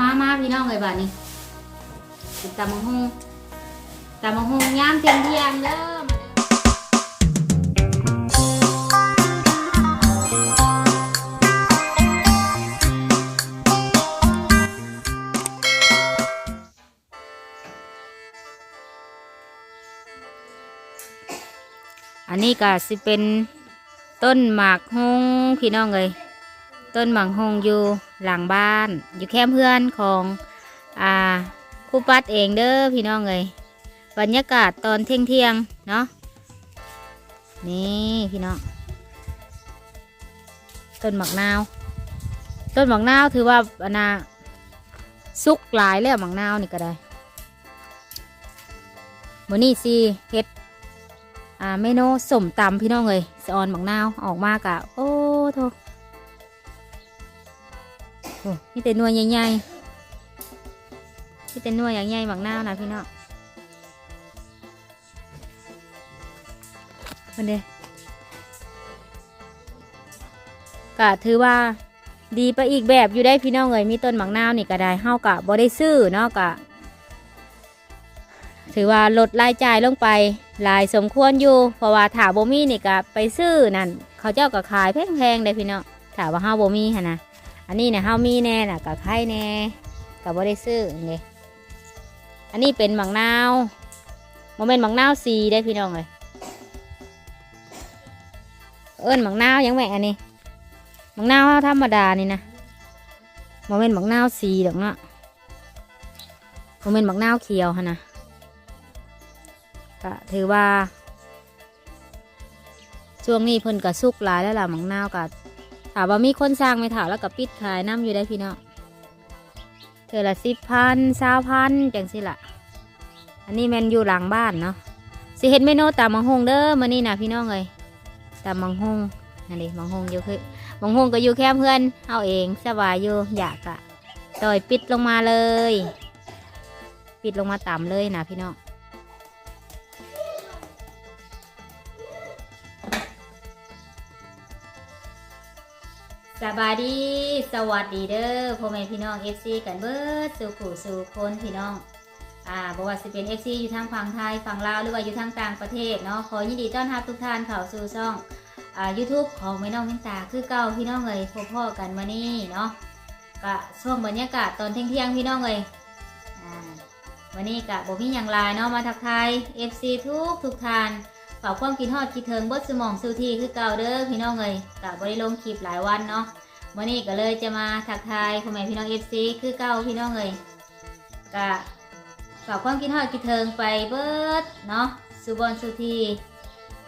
มามาพี่น้องเลยบ้านนี้กินตำมังฮงตำมังฮงยามเทียงเที่ยงเด้อมเด้ออันนี้ก็สิเป็นต้นหมากฮงพี่น้องเลยต้นหมากฮงอยู่ หลังบ้าน อยู่แค่เพื่อนของอ่าครูปัดเองเด้อพี่น้องเลยบรรยากาศตอนเที่ยงเที่ยงๆเนาะนี่พี่น้องต้นหมากนาวต้นหมากนาวถือว่าอันนาสุกหลายแล้วหมากนาวนี่ก็ได้มื้อนี้สิเฮ็ดอ่าเมนูสมตำพี่น้องเลยสออนหมากนาวออกมากะโอ้โถ โอ้มีแต่นวใหญ่ๆมีแต่นวยอย่างใหญ่หมักนานะพี่น้องมันเด้ก็ถือว่าดีไปอีกแบบอยู่ได้พี่น้องเลยมีต้นหมักนาวนี่ก็ได้เฮากะบ่ได้ซื้อเนาะกะ ถือว่าลดรายจ่ายลงไปหลายสมควรอยู่เพราะว่าถาบ่มีนี่ก็ไปซื้อนั่นเขาเจ้าก็ขายแพงๆได้พี่น้องถาว่าเฮาบ่มีหั่นนะ อันนี้เนี่ยเฮามีแน่น่ะกับไข่แน่กับบ่ได้ซื้อนี่อันนี้เป็นหมังนาวโมเมนต์หมังนาวสีได้พี่น้องเลยเอิ้นหมังนาวยังแม่อันนี้หมังนาวธรรมดานี่นะโมเมนต์หมังนาวสีดอกเนาะโมเมนต์หมังนาวเขียวฮะนะก็ถือว่า ช่วงนี้เพิ่นก็สุกหลายแล้วล่ะหมังนาวก็ ถามว่ามีคนสร้างไม่ถามแล้วก็ปิดขายน้ำอยู่ได้พี่น้องเธอละสิบพันสาวพันจังสิละอันนี้แมนอยู่หลังบ้านเนาะสิเห็ดเมนูตามมังฮงเด้อมานี่นะพี่น้องเลยตามมังฮงนั่นดิมังฮงอยู่คือมังฮงก็อยู่แค่เพื่อนเอาเองสบายอยู่อยากอะต่อยปิดลงมาเลย ปิดลงมาต่ำเลยนะพี่น้อง สบายดี สวัสดีเด้อพ่อแม่พี่น้อง FC กันเบิดสู่ผู้สู่คนพี่น้อง อ่าบอกว่าสิเป็น FC อยู่ทางฝั่งไทยฝั่งลาวหรือว่าอยู่ทางต่างประเทศเนาะขอยินดีต้อนรับทุกท่านเข้าสู่ช่องอ่า YouTube ของแม่น้องมินตาคือเก่าพี่น้องเลยพบพ่อกันมานี่เนาะก็ช่วงบรรยากาศตอนเที่ยงพี่น้องเลยอ่าวันนี้กะบ่มีอย่างไรเนาะมาทักทาย FC ทุกทุกท่าน ฝากความคิดฮอดคิดถึงเบิดสมองสู่ทีคือเก่าเด้อพี่น้องเลยกะบ่ได้ลงคลิปหลายวันเนาะวันนี้ก็เลยจะมาทักทายพ่อแม่พี่น้องเอฟซีคือเก่าพี่น้องเลยกะฝากความคิดฮอดคิดถึงไปเบิดเนาะสู่บอลสู่ที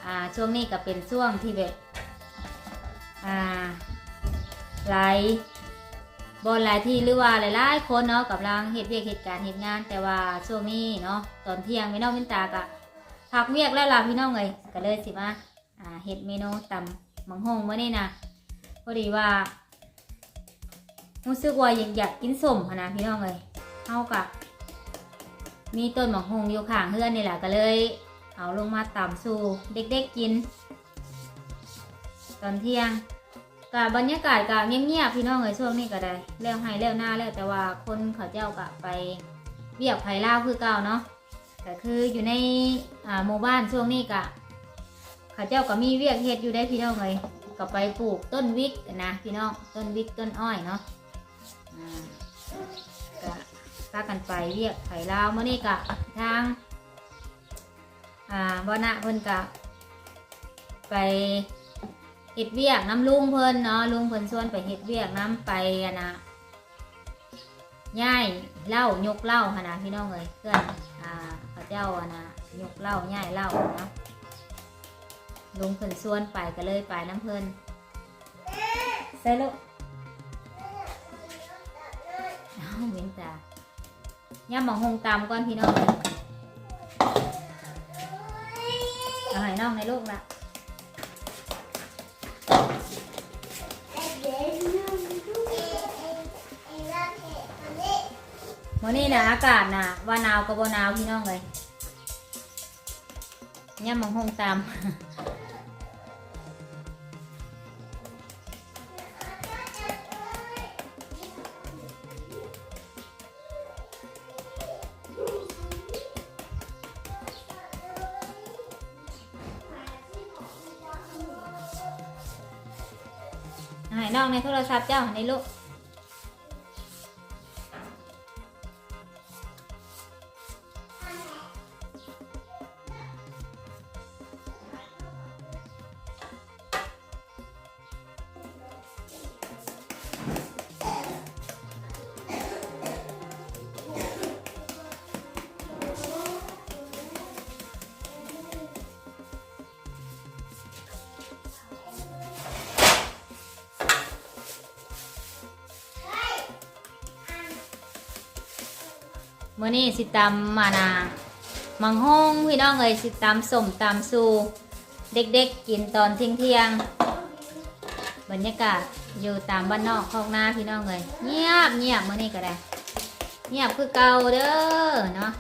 อ่าช่วงนี้ก็เป็นช่วงที่แบบอ่าหลายบอลหลายที่หรือว่าหลายๆคนเนาะกำลังเหตุเวียกเหตุการณ์เหตุงาน แต่ว่าช่วงนี้เนาะตอนเที่ยงไม่นอกวินตากะ พักเวียกแล้วล่ะพี่น้องเลยก็เลยสิมาอ่าเฮ็ดเมนูตำมังหงเมื่อนี้นะพอดีว่ารู้สึกว่าอยากอยากกินสมนะพี่น้องเลยเฮากับมีต้นมังหงอยู่ข้างเฮือนนี่แหละก็เลย เอาลงมาตำสู่เด็กๆกิน ตอนเที่ยงกับบรรยากาศก็เงียบๆพี่น้องเลยช่วงนี้ก็ได้แล้วให้แล้วหน้าแล้วแต่ว่าคนเขาเจ้าก็ไปเวียกไผ่ล่าคือเก่าเนาะ ก็คืออยู่ในอ่าหมู่บ้านช่วงนี้กะข้าเจ้าก็มีเวียกเฮ็ดอยู่ได้พี่น้องเลยก็ไปปลูกต้นวิกนะพี่น้องต้นวิกต้นอ้อยเนาะอ่าก็พากันไปเวียกไผ่ลาวเมื่อนี้กะทางอ่าบนะเพิ่นกะไปเฮ็ดเวียกน้ำลุงเพิ่นเนาะลุงเพิ่นชวนไปเฮ็ดเวียกน้ำไปอะนะย่ายเล้ายกเล้าค่ะนะพี่น้องเลยเพื่อนอ่า เขาเจ้าอะนะยกเล้าย่ายเล้านะลุงเพิ่นส่วนไปก็เลยไปน้ำเพิ่นใส่ลูกเอ้าเว้นตาย่าหมองหงตามก่อนพี่น้องเอาให้น้องในลูกละวันนี้นะอากาศนะว่าหนาวกับบ่หนาวพี่น้องเลย ย่ำมองห้องตามให้น้องในโทรศัพท์เจ้าในลูก มื่อนี้สิตำมานามังฮงพี่น้องเลยสิตำสมตำสูเด็กๆกินตอนเที่ยงเที่ยงบรรยากาศอยู่ตามบ้านนอกคอกนาพี่น้องเลยเงียบเงียบมื่อนี้ก็ได้ เงียบคือเก่าเด้อเนาะ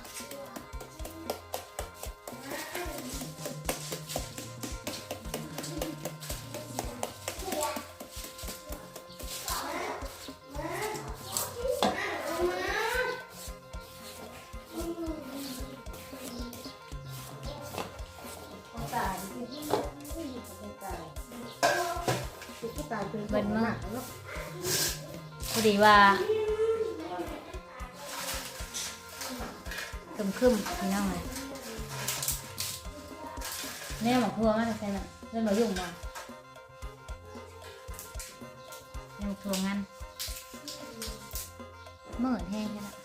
ตายเป็นเบิ่นมื้อเนาะพอดีว่าคึมคึมพี่น้องเลยแม่หมอกทัวมาใช่ไหมเรื่องเรายุ่งมาแม่หมอกทัวงั้นเมื่อแห้งแค่นั้น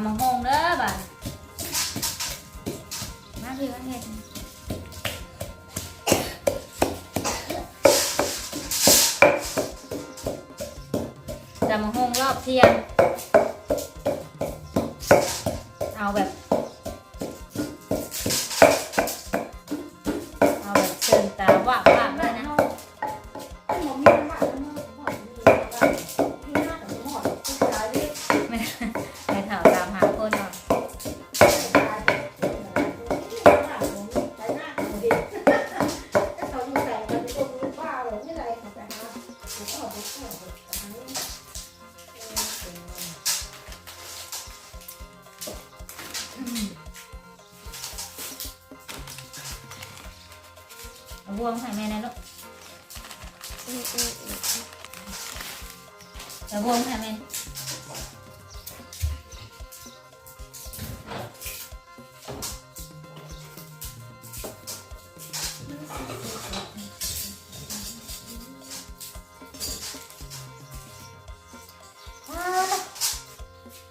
ำมังงงเด้อบ่าดมาพี่ว่าเห็นจำมังงงรอบเทียง เอาบวงใส่แม่นะลูกเอาบวงใส่แม่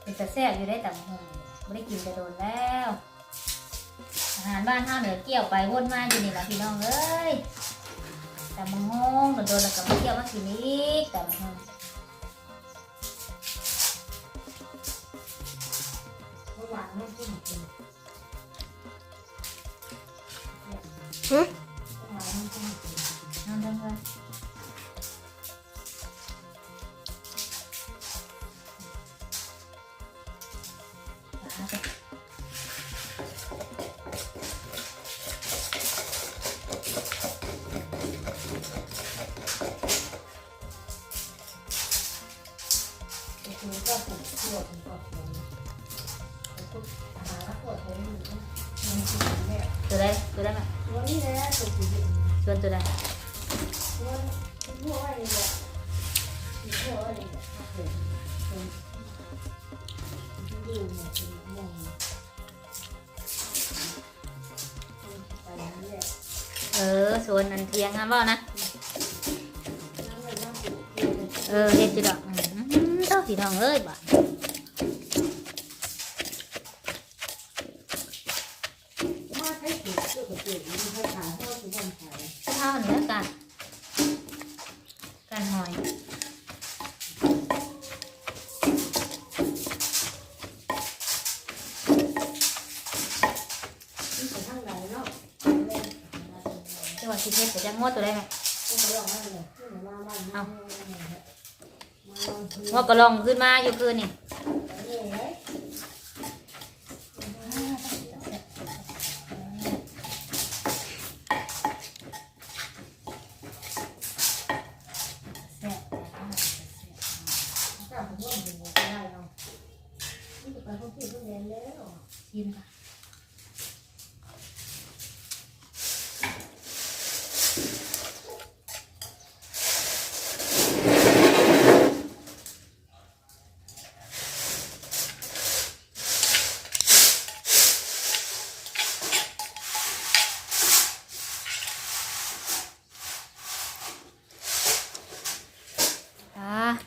เป็นแต่แซ่บอยู่ได้แต่หงไม่ได้กินแต่โดนแล้วอา หารบ้านห้าเหนือเกี่ยวไปวนมาอยู่นี่แหละพี่น้องเอ้ยแต่มังงงโดนๆแล้วก็มาเกี่ยวมากินอีกแต่มังงเมื่อวานไม่กินกินหึ คือก็ปวดปวดปวดปวปวดหาปวดเลยมันกินเนี่ยตัวได้ตัวได้ไหมวันนี้แหละตัวที่ส่วนตัวได้วันที่ว่าอะไรเนี่ยที่ว่าอะไรเนี่ยเกิดคนที่ดูเนี่ยเป็นมองไปนั่นแหละเออส่วนนันเทียงฮะบ่นะน้ำมันน้ำปวดเออเห็ดจุดอกอืมเต้า พี่น้องเอ้ยบ่มาใช้เกี่ยวเกี่ยวกับเกี่ยวมันใช้ขายเพราะทุกวันขายเท่านี้แล้วกันกันหอยที่ไปทางไหนเนาะจังหวัดสิเพชรแต่จะงดตัวได้ไหม พ่อกระลองขึ้นมาอยู่คืนนี่ยิ้ค่ะ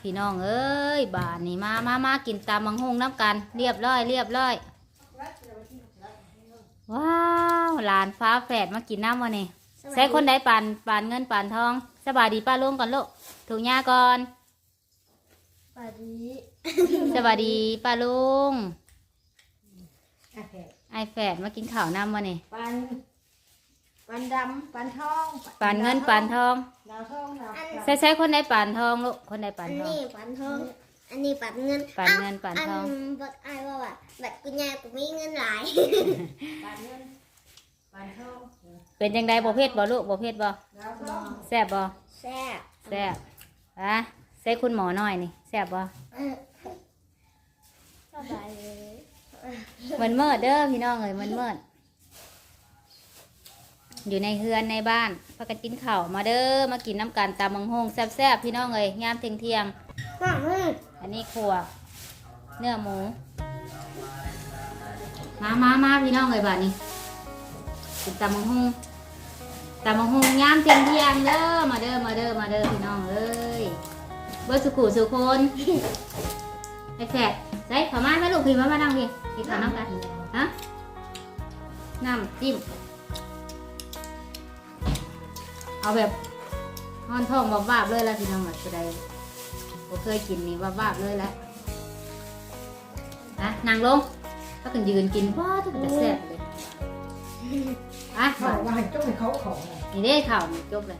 พี่น้องเอ้ยบานนี่มามามากินตามมังหงน้ำกัน เรียบร้อยเรียบร้อยว้าวหลานฟ้าแฝดมากินน้ำวะนี่ใช้คนใดปานปานเงินปานทอง สบายดีป้าลุงก่อนลูกถูกยาก่อนสวัสดีสบายดีป้าลุงโอเคไอแฝดมากินข้าวน้ำวะนี่ปัน ปันดำปันทองปานเงินปานทองดาวทองดาวใช้ใช้คนใดปานทองลูกคนใดปาอันนทอง นี้ปันทอง อันนี้ปันเงินปันเงินปันทอง นบัดอายว่าว่าบัดกุญแจกูมีเงินหลาย ปันเงินปันทองเป็นจังใดบ่เพศบ่ลูกบ่เพศบ่ดาวทองแซ่บบ่แซ่บแซ่บอะใช้คุณหมอหน่อยนี่แซ่บบ่เออสบายเลย เหมือนเมิดเด้อพี่น้องเอ้ยเหมือนเมิด อยู่ในเฮือนในบ้านพากันกินข้าวมาเด้อมากินน้ำกันตามมังหงแซ่บๆพี่น้องเอ้ยยามเที่ยงเที่ยงมามือๆอันนี้ครัวเนื้อหมู มามามาพี่น้องเอ้ยบ้านนี้กินตามมังหงตามมังหงยามเที่ยงเที่ยงๆเด้อมาเด้อมาเด้อมาเด้อพี่น้องเอ้ยเบอร์สุขุสุคนไอ้แฝดใส่ขาวมาไหมลูกพี่มามานั่งพี่กินข้าวน้ำกันฮะน้ำจิ้ม เอาแบบห้อนท้องวาบๆเลยแล้วพี่น้องอะจะได้ผมเคยกินนี่วาบๆเลยแล้วนะนั่งลงถ้ากันยืนกินว้าถ้ากันจะแซ่บเลยอะเขาว่าให้จ้องให้เขาของเลยนี่ได้ข่าวนี่จบเลย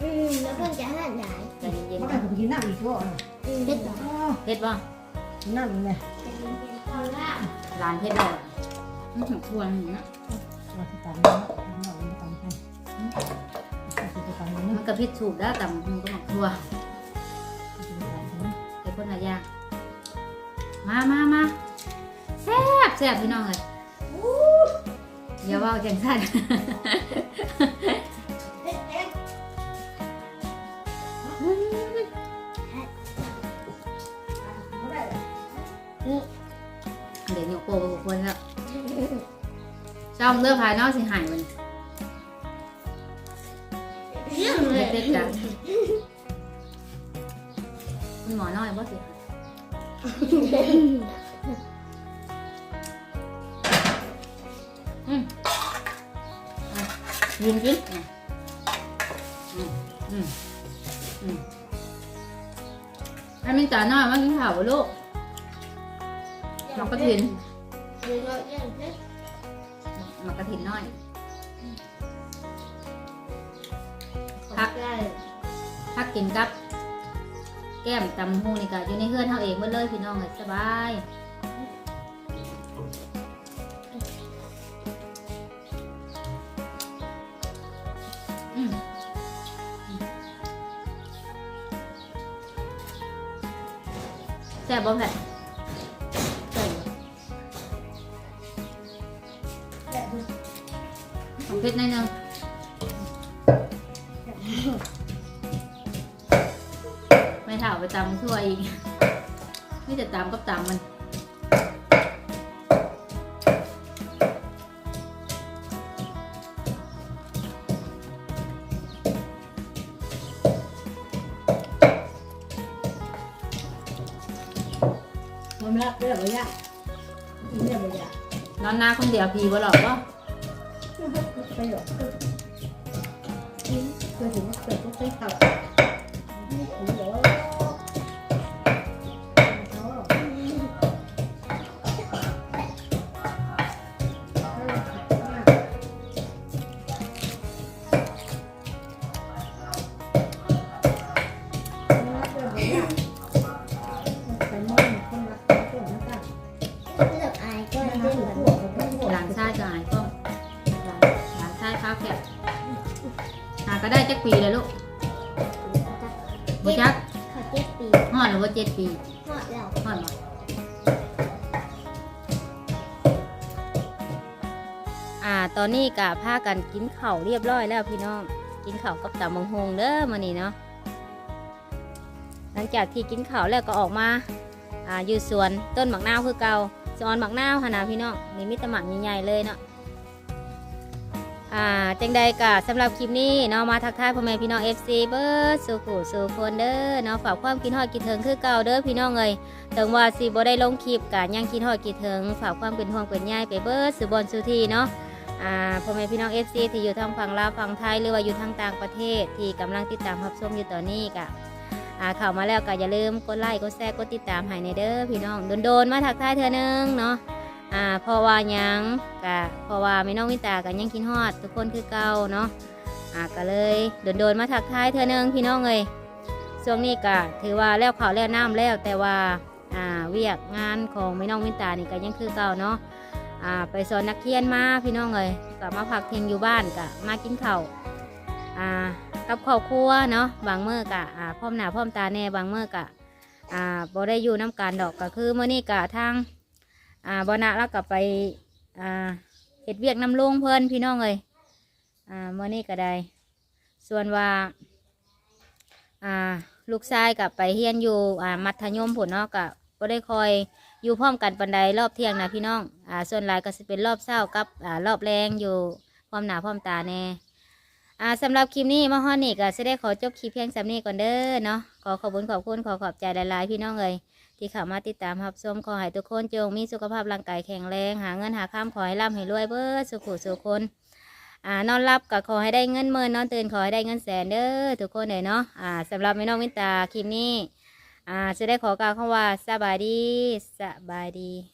อืมแล้วเพิ่งจะหันหายใจเย็นเขาๆให้ผมกินน้ำอีกก็อืมเด็ดหรออ๋อเผ็ดบ่น้ำเลยร้านเผ็ดบ่อื้อหือควรอย่างเงี้ยเราจะตำเนาะ จะตำมัเนาะนก็พิษสูบได้แต่มันก็หมักทัวเราจะตำเนาะไอ้คนละอย่างมามามาแซ่บแซ่บพี่น้องเลยอย่าว่าจังสั้นเดี๋ยวโยกโปกับคนแล้วจองเลือกภายนอกสิหายมัน อืมให้มันจ่าน้อยว่ากินข้าวบ่ลูกหมักกระถินเดี๋ยวเราเรื่องเด็ดหมักกระถินน้อยพักได้ถ้ากินกับ แก้มตำหูนี่ก็อยู่ในเฮือนเฮาเองหมดเลยพี่น้องเลยสบาย แซ่บบ่แผ่แซ่บบ่เอาเผ็ดหน่อยนึงไม่ถาไปตำทั่วอีกไม่แต่ตำกับตำมัน มันรักเรื่องอะไรอะเรื่องอะไรอะนอนหน้าคนเดียวพีบ่หรอกบ่ไปหรอกเคยถึงเคยต้องใช้ข่าวไม่ถูกหรอกไข้าวแกะหาก็ได้เจ็ดปีเลยลูกบ่ชักขอเจ็ดปีหอดหรือว่าเจ็ดปีหอดแล้วหอดหมดอ่า ตอนนี้กะพากันกินเข่าเรียบร้อยแล้วพี่น้อง กินข่ากับตำมังฮงเด้อมื้นี้เนาะ หลังจากที่กินข่าแล้วก็ออกมา อ่า อยู่สวนต้นหมักนาวคือเก่าสวนหมักนาวหนนาพี่น้องมีมิแต่หมักใหญ่ๆเลยเนาะ อ่าจังใดกะสำหรับคลิปนี้เนาะมาทักทายพ่อแม่พี่น้อง FC เบิร์ดสู่ขู่สู่คนเด้อเนาะฝากความคิดฮอดคิดถึงคือเก่าเด้อพี่น้องเอ้ยถึงว่าสิบ่ได้ลงคลิปกะยังคิดฮอดคิดถึงฝากความเป็นห่วงเป็นใยไปเบิดสุบอนสุทีเนาะอ่าพ่อแม่พี่น้อง FC ที่อยู่ทางฝั่งลาวฝั่งไทยหรือว่าอยู่ทางต่างประเทศ ที่กำลังติดตามรับชมอยู่ตอนนี้กะอ่าเข้ามาแล้วก็อย่าลืมกดไลค์กดแชร์กดติดตามให้ในเด้อพี่น้องโดนๆมาทักทายเธอนึงเนาะ อ่าเพราะว่ายังกะเพราะว่าแม่น้องวิตากันยังคิดฮอด ทุกคนคือเก่าเนาะอ่าก็เลยโดนๆมาทักทายเธอเนึงพี่น้องเอ้ยช่วงนี้ก็ถือว่าแล้วข่าวแล้วน้ำแล้วแต่ว่าอ่าเวียกงานของแม่น้องวินตานี่ก็ยังคือเก่าเนาะอ่าไปสอนนักเรียนมาพี่น้องเลยก็มาพักเที่ยงอยู่บ้านก็มากินข้าวอ่ากับครอบครัวเนาะบางเมื้อกะอ่าพร้อมหน้าพร้อมตาแน่บางเมื้อกะอ่าบ่ได้อยู่น้ำกันดอกก็คือเมื้อนี้กะทาง อ่าบนะแล้วก็ไปอ่าเฮ็ดเวียกน้ำลุงเพิ่นพี่น้องเลยอ่ามื้อนี้ก็ได้ ส่วนว่าอ่าลูกชายกับไปเฮียนอยู่อ่ามัธยมผลเนาะกับก็ได้คอยอยู่พร้อมกันปันใดรอบเที่ยงนะพี่น้องอ่าส่วนหลายก็จะเป็นรอบเช้ากับอ่ารอบแรงอยู่พร้อมหน้าพร้อมตาแน่อ่าสำหรับคลิปนี้มาฮอนนี่ก็จะได้ขอจบคลิปเพียงสำนี้ก่อนเด้อเนาะขอขอบคุณขอบคุณขอขอบใจหลายๆพี่น้องเลย ที่เข้ามาติดตามรับชมขอให้ทุกคนจงมีสุขภาพร่างกายแข็งแรง หาเงินหาข้ามขอให้ร่ำให้รวยเบ้อสุขุสุขคนอ่านอนรับก็ขอให้ได้เงินเมินนอนตื่นขอให้ได้เงินแสนเด้อทุกคนเลยเนาะอ่าสำหรับแม่น้องวินตาคลิปนี้อ่าจะได้ขอกล่าวคำว่าสบายดีสบายดี